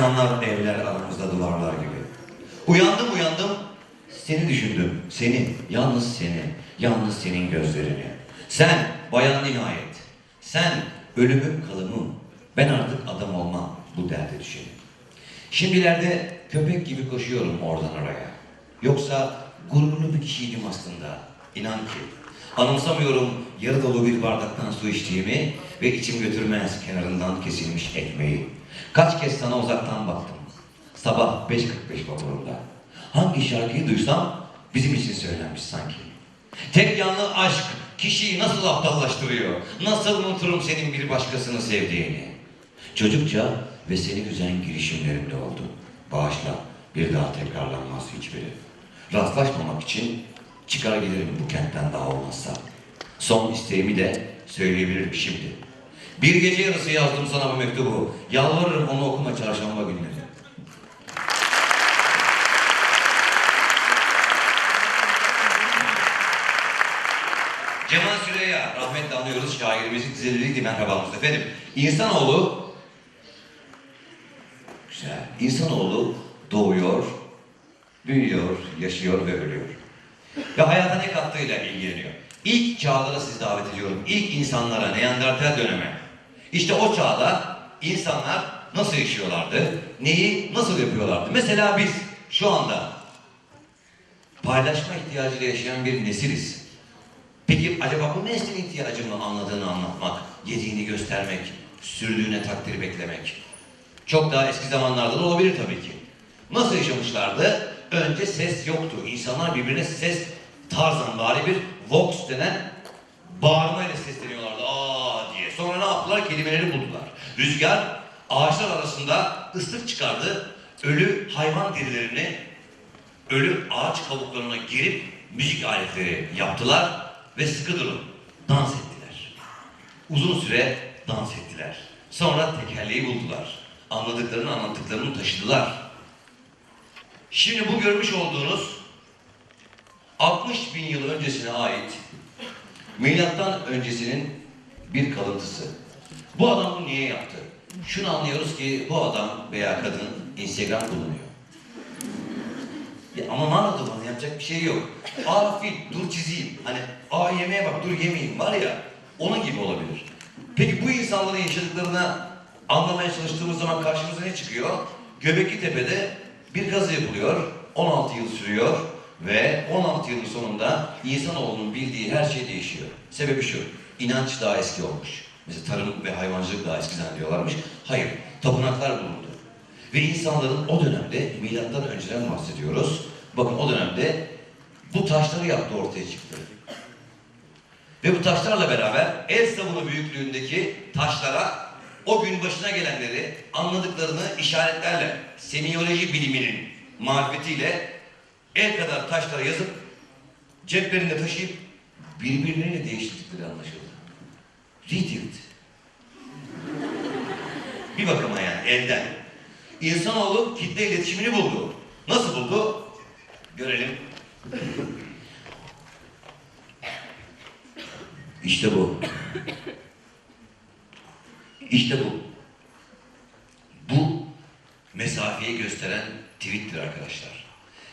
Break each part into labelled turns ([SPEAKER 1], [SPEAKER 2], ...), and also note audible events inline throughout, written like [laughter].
[SPEAKER 1] İnsanlar, evler aramızda duvarlar gibi. Uyandım uyandım, seni düşündüm. Seni, yalnız seni, yalnız senin gözlerini. Sen, bayan nihayet. Sen, ölümüm kalımım. Ben artık adam olmam bu derde düşelim. Şimdilerde köpek gibi koşuyorum oradan oraya. Yoksa gururlu bir kişiydim aslında. İnan ki. Anımsamıyorum yarı dolu bir bardaktan su içtiğimi ve içim götürmez kenarından kesilmiş ekmeği. Kaç kez sana uzaktan baktım. Sabah 5.45 vapurunda. Hangi şarkıyı duysam bizim için söylenmiş sanki. Tek yanlı aşk kişiyi nasıl aptallaştırıyor? Nasıl unuturum senin bir başkasını sevdiğini? Çocukça ve seni üzen girişimlerimde oldu. Bağışla, bir daha tekrarlanmaz hiçbiri. Rastlaşmamak için çıkar gelirim bu kentten daha olmazsa. Son isteğimi de söyleyebilirim şimdi. Bir gece yarısı yazdım sana bu mektubu. Yalvarırım onu okuma çarşamba günleri. Cemal Süreyya, rahmetle anıyoruz şairimizin dizeliliydi merhabamız efendim. İnsanoğlu, güzel, İnsanoğlu doğuyor, büyüyor, yaşıyor ve ölüyor. Ve hayata ne kattığıyla ilgileniyor. İlk çağlara sizi davet ediyorum. İlk insanlara, Neandertal döneme. İşte o çağda insanlar nasıl yaşıyorlardı, neyi nasıl yapıyorlardı. Mesela biz şu anda paylaşma ihtiyacıyla yaşayan bir nesiliz. Peki acaba bu neslin ihtiyacını anladığını anlatmak, yediğini göstermek, sürdüğüne takdir beklemek. Çok daha eski zamanlarda da olabilir tabii ki. Nasıl yaşamışlardı? Önce ses yoktu. İnsanlar birbirine ses tarzan bari bir vox denen bağırmayla sesleniyorlardı. Sonra ne yaptılar? Kelimeleri buldular. Rüzgar ağaçlar arasında ıslık çıkardı. Ölü hayvan derilerini ölü ağaç kabuklarına girip müzik aletleri yaptılar ve sıkı durun dans ettiler. Uzun süre dans ettiler. Sonra tekerleği buldular. Anladıklarını anlattıklarını taşıdılar. Şimdi bu görmüş olduğunuz 60 bin yıl öncesine ait milattan öncesinin bir kalıntısı. Bu adam bunu niye yaptı? Şunu anlıyoruz ki bu adam veya kadın Instagram kullanıyor. Ya ama manadı bana yapacak bir şey yok. Aa fil dur çizeyim. Hani aa yemeğe bak dur yemeyeyim var ya onun gibi olabilir. Peki bu insanların yaşadıklarını anlamaya çalıştığımız zaman karşımıza ne çıkıyor? Göbekli Tepe'de bir kazı yapılıyor. 16 yıl sürüyor ve 16 yılın sonunda insanoğlunun bildiği her şey değişiyor. Sebebi şu, inanç daha eski olmuş. Mesela tarım ve hayvancılık daha eski zannediyorlarmış. Hayır, tapınaklar bulundu. Ve insanların o dönemde, milattan önceden bahsediyoruz. Bakın o dönemde bu taşları yaptı ortaya çıktı. Ve bu taşlarla beraber el sabunu büyüklüğündeki taşlara o gün başına gelenleri anladıklarını işaretlerle, semiyoloji biliminin marifetiyle el kadar taşlara yazıp ceplerinde taşıyıp birbirleriyle değiştirdikleri anlaşıldı. Read Bir bakıma yani elden. İnsanoğlu kitle iletişimini buldu. Nasıl buldu? Görelim. İşte bu. İşte bu. Bu mesafeyi gösteren tweet'tir arkadaşlar.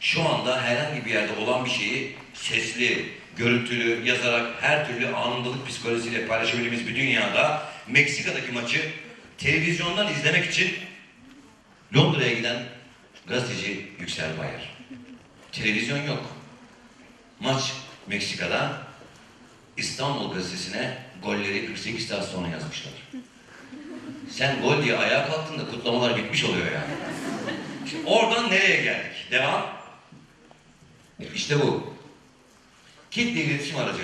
[SPEAKER 1] Şu anda herhangi bir yerde olan bir şeyi sesli, görüntülü, yazarak her türlü anındalık psikolojisiyle paylaşabildiğimiz bir dünyada Meksika'daki maçı televizyondan izlemek için Londra'ya giden gazeteci Yüksel Bayar. Televizyon yok. Maç Meksika'da İstanbul gazetesine golleri 48 saat sonra yazmışlar. Sen gol diye ayağa kalktığında kutlamalar bitmiş oluyor yani. Şimdi oradan nereye geldik? Devam. İşte bu. Kitle iletişim aracı.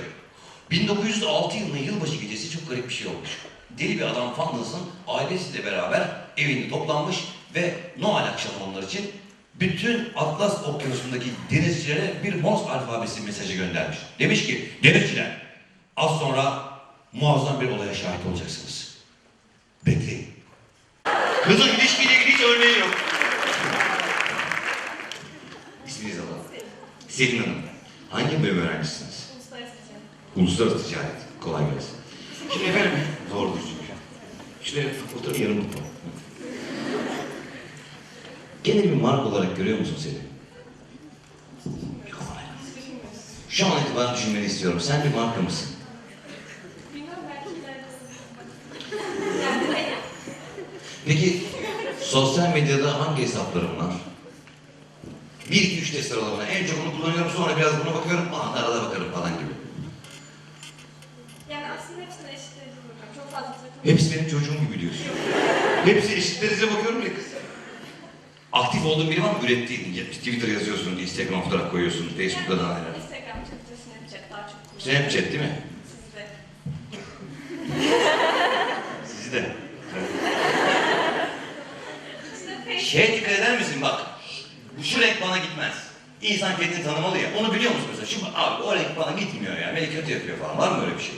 [SPEAKER 1] 1906 yılının yılbaşı gecesi çok garip bir şey olmuş. Deli bir adam Fandas'ın ailesiyle beraber evinde toplanmış ve Noel akşamı onlar için bütün Atlas Okyanusu'ndaki denizcilere bir Morse alfabesi mesajı göndermiş. Demiş ki, denizciler az sonra muazzam bir olaya şahit olacaksınız. Bekleyin. Kızın ilişkiyle ilgili hiç örneği yok. İsminizi alalım. Selin Hanım. Hangi bölüm öğrencisiniz?
[SPEAKER 2] Uluslararası ticaret.
[SPEAKER 1] Uluslararası ticaret. Kolay gelsin. Şimdi efendim, doğrudur çünkü. Şuraya otur yarım mutlu. Gene bir marka olarak görüyor musun seni? Şu an itibaren düşünmeni istiyorum. Sen bir marka mısın?
[SPEAKER 2] Bilmem belki ileride.
[SPEAKER 1] Peki sosyal medyada hangi hesaplarım var? 1, 2, 3 diye sıralama. En çok onu kullanıyorum sonra biraz buna bakıyorum. Aa arada bakarım falan gibi.
[SPEAKER 2] Yani aslında hepsine eşit derecede bakıyorum. Çok fazla takılmıyorum.
[SPEAKER 1] Hepsi benim çocuğum gibi diyorsun. Hepsi eşit derecede bakıyorum ya kız. Aktif olduğun biri var mı? Ürettiğin. Twitter yazıyorsun, Instagram fotoğraf koyuyorsun, Facebook'ta da neler.
[SPEAKER 2] Instagram, Twitter, Snapchat daha çok kullanıyorum.
[SPEAKER 1] Snapchat değil mi?
[SPEAKER 2] Sizde.
[SPEAKER 1] Sizi de.
[SPEAKER 2] İşte Facebook.
[SPEAKER 1] Şeye dikkat eder misin bak? Şu renk bana gitmez. İnsan kendini tanımalı ya. Onu biliyor musun mesela? Şu abi o renk bana gitmiyor ya. Beni kötü yapıyor falan. Var mı öyle bir şey?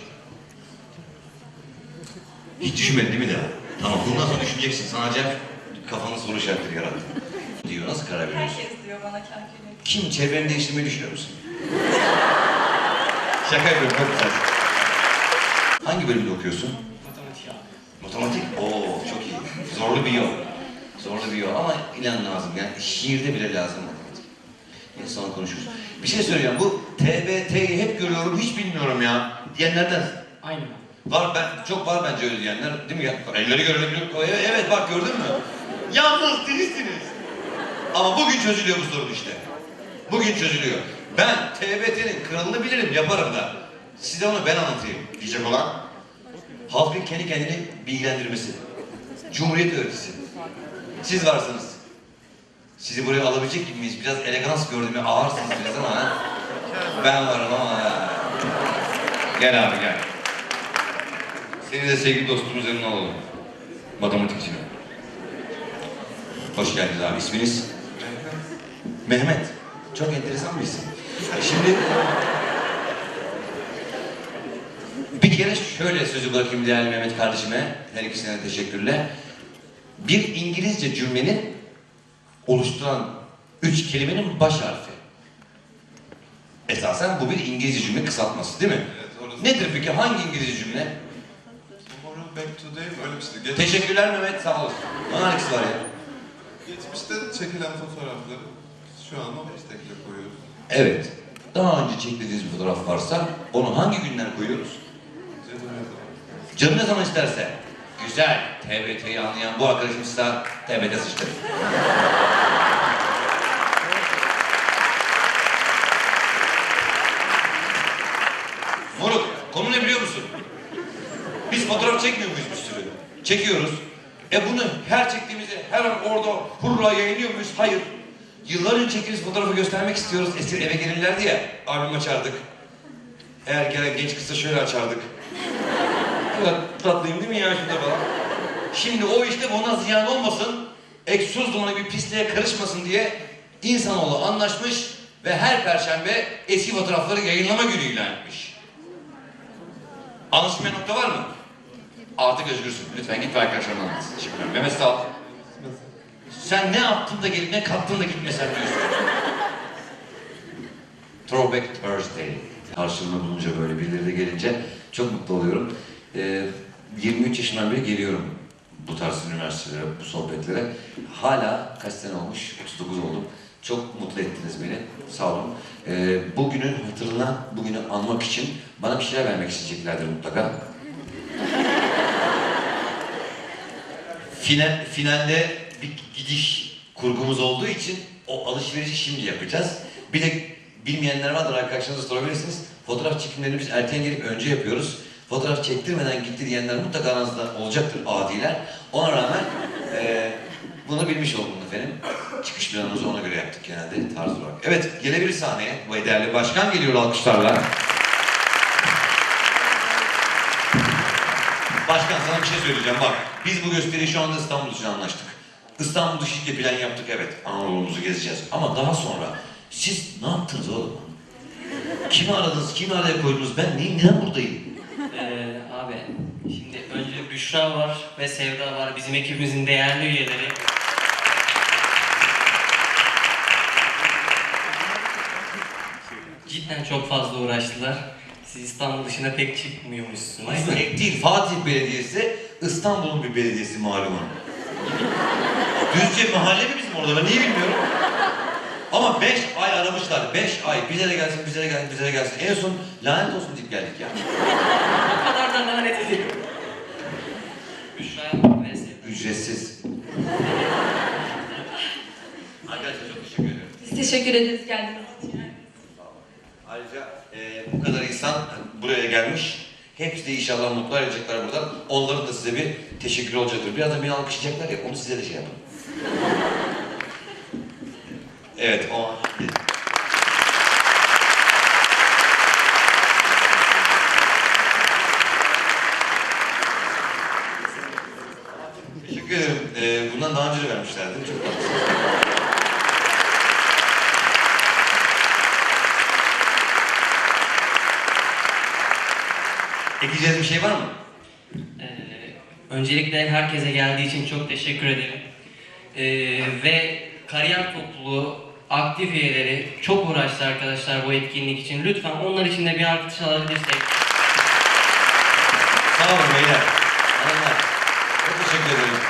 [SPEAKER 1] Hiç düşünmedin değil mi daha? Tamam bundan sonra düşüneceksin. Sana acayip kafanın soru işaretleri yarattı. [laughs] Diyor nasıl karar veriyorsun?
[SPEAKER 2] Herkes diyor bana kankülü.
[SPEAKER 1] Kim çevreni değiştirmeyi düşünüyor musun? [laughs] Şaka yapıyorum çok güzel. Hangi bölümde okuyorsun?
[SPEAKER 3] Matematik abi.
[SPEAKER 1] Matematik? Oo çok iyi. Zorlu bir yol. Zorlu bir yol ama ilan lazım. Yani şiirde bile lazım sonra konuşuruz. Bir şey söyleyeceğim. Bu TBT'yi hep görüyorum, hiç bilmiyorum ya. Diyenlerden
[SPEAKER 3] Aynı ben.
[SPEAKER 1] var ben çok var bence öyle diyenler değil mi ya? Elleri görebiliyor. Evet, evet bak gördün mü? Yalnız değilsiniz. Ama bugün çözülüyor bu sorun işte. Bugün çözülüyor. Ben TBT'nin kralını bilirim, yaparım da. Size onu ben anlatayım diyecek olan. Halkın kendi kendini bilgilendirmesi. Cumhuriyet öğretisi. Siz varsınız. Sizi buraya alabilecek miyiz? Biraz elegans gördüğümü ağırsınız biraz ama? Ben varım ama. Gel abi gel. Seni de sevgili dostumuz yanına alalım. Matematikçi. Hoş geldiniz abi. İsminiz? Mehmet. Çok enteresan bir isim. Şimdi bir kere şöyle sözü bırakayım değerli Mehmet kardeşime. Her ikisine de teşekkürler. Bir İngilizce cümlenin oluşturan üç kelimenin baş harfi. Esasen bu bir İngilizce cümle kısaltması değil mi?
[SPEAKER 4] Evet, orası.
[SPEAKER 1] Nedir peki? Hangi İngilizce cümle?
[SPEAKER 4] Tomorrow Back Today mi? öyle bir. Geç,
[SPEAKER 1] Teşekkürler Mehmet, sağ olasın. Bana hangisi var ya?
[SPEAKER 4] geçmişte çekilen fotoğrafları şu an o hashtag'le koyuyoruz.
[SPEAKER 1] Evet. Daha önce çektiğiniz bir fotoğraf varsa onu hangi günden koyuyoruz? Canı ne zaman isterse. Güzel. TBT'yi anlayan bu arkadaşımız da TBT sıçtı. Moruk, konu ne biliyor musun? Biz fotoğraf çekmiyor muyuz bir sürü? Çekiyoruz. E bunu her çektiğimizde hemen orada hurra yayınlıyor muyuz? Hayır. Yıllar önce çektiğimiz fotoğrafı göstermek istiyoruz. Eski eve gelirlerdi ya, albüm açardık. Eğer gelen genç kızsa şöyle açardık. Kadar tatlıyım değil mi ya şurada falan. Şimdi o işte ona ziyan olmasın, egzoz dumanı bir pisliğe karışmasın diye insanoğlu anlaşmış ve her perşembe eski fotoğrafları yayınlama günü ilan etmiş. Anlaşılmayan nokta var mı? Artık özgürsün. Lütfen git ve arkadaşlarına anlat. Teşekkürler. Mehmet sağ ol. Sen ne yaptın da gelip ne kattın da gitmesen diyorsun. Throwback Thursday. Karşılığında bulunca böyle birileri de gelince çok mutlu oluyorum. Ee, 23 yaşından beri geliyorum bu tarz üniversitelere, bu sohbetlere. Hala kaç sene olmuş? 39 oldum. Çok mutlu ettiniz beni. Sağ olun. Ee, bugünün hatırına, bugünü anmak için bana bir şeyler vermek isteyeceklerdir mutlaka. Final, finalde bir gidiş kurgumuz olduğu için o alışverişi şimdi yapacağız. Bir de bilmeyenler vardır arkadaşlarınıza sorabilirsiniz. Fotoğraf çekimlerini biz erken gelip önce yapıyoruz. Fotoğraf çektirmeden gitti diyenler mutlaka aranızda olacaktır adiler. Ona rağmen eee bunu bilmiş oldum efendim. Çıkış planımızı ona göre yaptık genelde tarz olarak. Evet gelebilir sahneye. Vay değerli başkan geliyor alkışlarla. Başkan sana bir şey söyleyeceğim bak. Biz bu gösteriyi şu anda İstanbul için anlaştık. İstanbul dışı ile plan yaptık evet. Anadolu'muzu gezeceğiz. Ama daha sonra siz ne yaptınız oğlum? Kimi aradınız, kimi araya koydunuz? Ben niye, neden buradayım?
[SPEAKER 3] Ee, abi şimdi önce Büşra var ve Sevda var. Bizim ekibimizin değerli üyeleri. Cidden çok fazla uğraştılar. Siz İstanbul dışına pek çıkmıyormuşsunuz.
[SPEAKER 1] Pek değil. Fatih Belediyesi İstanbul'un bir belediyesi malumun. Düzce mahalle mi bizim orada? Ben niye bilmiyorum. Ama beş ay aramışlar. Beş ay. Bize de gelsin, bize de gelsin, bize de gelsin. En son lanet olsun deyip geldik ya.
[SPEAKER 3] O [laughs] kadar da lanet Sevda.
[SPEAKER 1] Ücretsiz. Arkadaşlar çok teşekkür ederim.
[SPEAKER 2] Biz teşekkür ederiz geldiğiniz için.
[SPEAKER 1] Ayrıca e, bu kadar insan buraya gelmiş. Hepsi de inşallah mutlu ayrılacaklar buradan. Onların da size bir teşekkür olacaktır. Biraz da beni alkışlayacaklar ya, onu size de şey yapın. Evet, o Teşekkür ederim. E, bundan daha önce de vermişlerdi. Çok tatlısınız. Ekleyeceğiniz bir şey var mı?
[SPEAKER 3] Ee, öncelikle herkese geldiği için çok teşekkür ederim. Ee, ve kariyer topluluğu aktif üyeleri çok uğraştı arkadaşlar bu etkinlik için. Lütfen onlar için de bir alkış alabilirsek.
[SPEAKER 1] Sağ olun beyler. Hanımlar. Çok teşekkür ederim.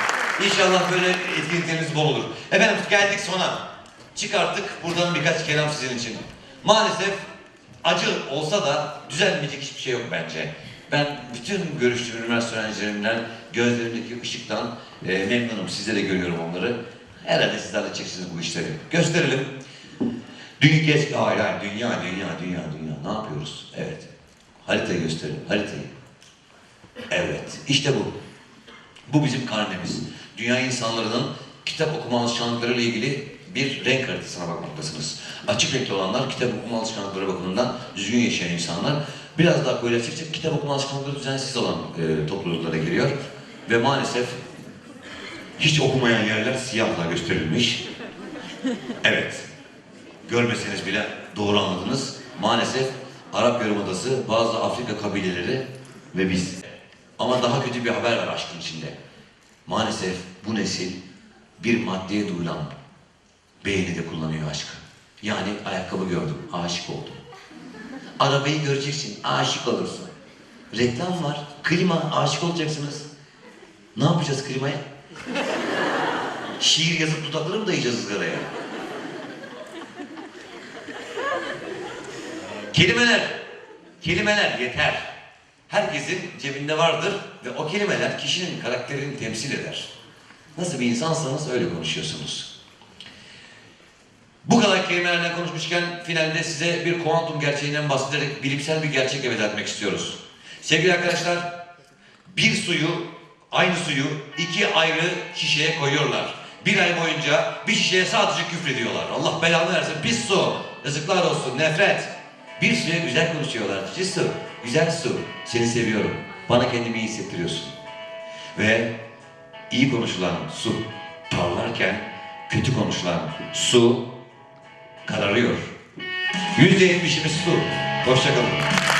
[SPEAKER 1] İnşallah böyle etkinlikleriniz bol olur. Efendim geldik sona. Çıkarttık buradan birkaç kelam sizin için. Maalesef acı olsa da düzelmeyecek hiçbir şey yok bence. Ben bütün görüştüğüm üniversite öğrencilerimden, gözlerimdeki ışıktan e, memnunum. Sizde de görüyorum onları. Herhalde siz de halledeceksiniz bu işleri. Gösterelim. Dünya geç, hayır hayır, dünya, dünya, dünya, dünya. Ne yapıyoruz? Evet. Haritayı gösterelim, haritayı. Evet, işte bu. Bu bizim karnemiz. Dünya insanlarının kitap okuma alışkanlıkları ile ilgili bir renk haritasına bakmaktasınız. Açık renkli olanlar kitap okuma alışkanlıkları bakımından düzgün yaşayan insanlar. Biraz daha böyle açıkça kitap okuma alışkanlıkları düzensiz olan e, topluluklara giriyor. Ve maalesef hiç okumayan yerler siyahla gösterilmiş. Evet, görmeseniz bile doğru anladınız. Maalesef Arap Yarımadası, bazı Afrika kabileleri ve biz. Ama daha kötü bir haber var aşkın içinde. Maalesef bu nesil bir maddeye duyulan beğeni de kullanıyor aşkı. Yani ayakkabı gördüm, aşık oldum. Arabayı göreceksin, aşık olursun. Reklam var, klima, aşık olacaksınız. Ne yapacağız klimaya? Şiir yazıp dudakları mı dayayacağız ızgaraya? Kelimeler, kelimeler yeter. Herkesin cebinde vardır ve o kelimeler kişinin karakterini temsil eder. Nasıl bir insansanız öyle konuşuyorsunuz. Bu kadar kelimelerden konuşmuşken finalde size bir kuantum gerçeğinden bahsederek bilimsel bir gerçekle veda etmek istiyoruz. Sevgili arkadaşlar, bir suyu, aynı suyu iki ayrı şişeye koyuyorlar. Bir ay boyunca bir şişeye sadece küfrediyorlar. Allah belanı versin. Pis su. Yazıklar olsun. Nefret. Bir suya güzel konuşuyorlar. Cici su. Güzel su. Seni seviyorum. Bana kendimi iyi hissettiriyorsun. Ve iyi konuşulan su parlarken kötü konuşulan su kararıyor. Yüzde yetmişimiz su. Hoşçakalın.